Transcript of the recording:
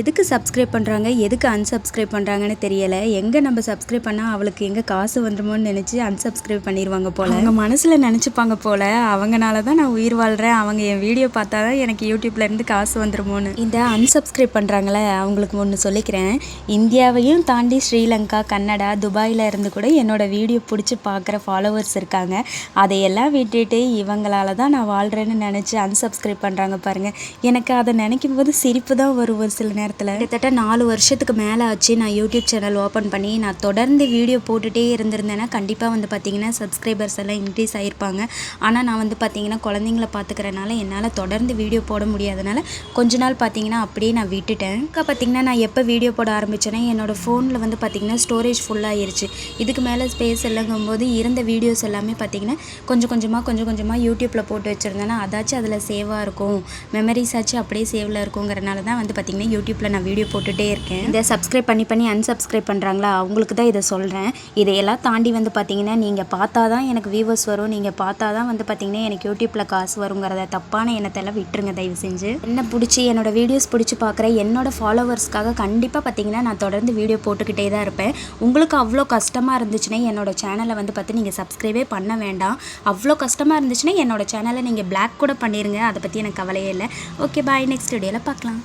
எதுக்கு சப்ஸ்கிரைப் பண்ணுறாங்க எதுக்கு unsubscribe பண்ணுறாங்கன்னு தெரியலை. எங்கே நம்ம சப்ஸ்கிரைப் பண்ணால் அவளுக்கு எங்கே காசு வந்துருமோன்னு நினச்சி unsubscribe பண்ணிடுவாங்க போல். அவங்க மனசில் நினச்சிப்பாங்க போல். அவங்கனால தான் நான் உயிர் வாழ்கிறேன் அவங்க என் வீடியோ பார்த்தா தான் எனக்கு யூடியூப்ல இருந்து காசு வந்துருமோன்னு. இந்த unsubscribe பண்ணுறாங்களே அவங்களுக்கு ஒன்று சொல்லிக்கிறேன். இந்தியாவையும் தாண்டி ஸ்ரீலங்கா கன்னடா துபாயில் இருந்து கூட என்னோட வீடியோ பிடிச்சி பார்க்குற ஃபாலோவர்ஸ் இருக்காங்க. அதையெல்லாம் விட்டுட்டு இவங்களால தான் நான் வாழ்கிறேன்னு நினச்சி unsubscribe பண்ணுறாங்க பாருங்கள் எனக்கு அதை நினைக்கும் போது சிரிப்பு தான் வரும் ஒரு சில நேரத்தில். கிட்டத்தட்ட நாலு வருஷத்துக்கு மேலே ஆச்சு நான் யூடியூப் சேனல் ஓப்பன் பண்ணி. நான் தொடர்ந்து வீடியோ போட்டுகிட்டே இருந்திருந்தேன்னா கண்டிப்பாக வந்து பார்த்தீங்கன்னா சப்ஸ்கிரைபர்ஸ் எல்லாம் இன்க்ரீஸ் ஆகிருப்பாங்க ஆனால் நான் வந்து பார்த்தீங்கன்னா குழந்தைங்கள பார்த்துக்கிறனால என்னால் தொடர்ந்து வீடியோ போட முடியாதனால கொஞ்ச நாள் பார்த்தீங்கன்னா அப்படியே நான் விட்டுட்டேன். அக்கா பார்த்தீங்கன்னா நான் எப்போ வீடியோ போட ஆரம்பித்தேன்னா என்னோடய ஃபோனில் வந்து பார்த்தீங்கன்னா ஸ்டோரேஜ் ஃபுல்லாகிருச்சு இதுக்கு மேலே ஸ்பேஸ் இல்லைங்கும்போது இருந்த வீடியோஸ் எல்லாமே பார்த்தீங்கன்னா கொஞ்சம் கொஞ்சமாக கொஞ்சம் கொஞ்சமாக யூடியூப்பில் போட்டு வச்சுருந்தேன்னா அதாச்சும் அதில் சேவாக இருக்கும். மெமரிஸ் ஆச்சு அப்படியே சேவில் இருக்குங்கிறனால தான் வந்து பார்த்தீங்கன்னா யூடியூப்பில் நான் வீடியோ போட்டுகிட்டே இருக்கேன். இதை சப்ஸ்கிரைப் பண்ணி பண்ணி அன்சப்ஸ்கிரைப் பண்ணுறாங்களா அவங்களுக்கு தான் இதை சொல்கிறேன் இதையெல்லாம் தாண்டி வந்து பார்த்தீங்கன்னா நீங்கள் பார்த்தா தான் எனக்கு வியூவர்ஸ் வரும். நீங்கள் பார்த்தா தான் வந்து பார்த்தீங்கன்னா எனக்கு யூடியூப்பில் காசு வருங்கிறத தப்பான எண்ணத்தெல்லாம் விட்டுருங்க தயவு செஞ்சு. என்ன பிடிச்சி என்னோடய வீடியோஸ் பிடிச்சி பார்க்குற என்னோடய ஃபாலோவர்ஸ்க்காக கண்டிப்பாக பார்த்தீங்கன்னா நான் தொடர்ந்து வீடியோ போட்டுக்கிட்டே தான் இருப்பேன். உங்களுக்கு அவ்வளோ கஷ்டமாக இருந்துச்சுன்னா என்னோடய சேனலை வந்து பார்த்து நீங்கள் சப்ஸ்கிரைபே பண்ண வேண்டாம். அவ்வளோ கஷ்டமாக இருந்துச்சுன்னா என்னோடய சேனலை நீங்கள் பிளாக் கூட பண்ணிடுங்க அதை பற்றி எனக்கு கவலையே இல்லை. ஓகே பாய் நெக்ஸ்ட் வீடியோவில் பார்க்கலாம்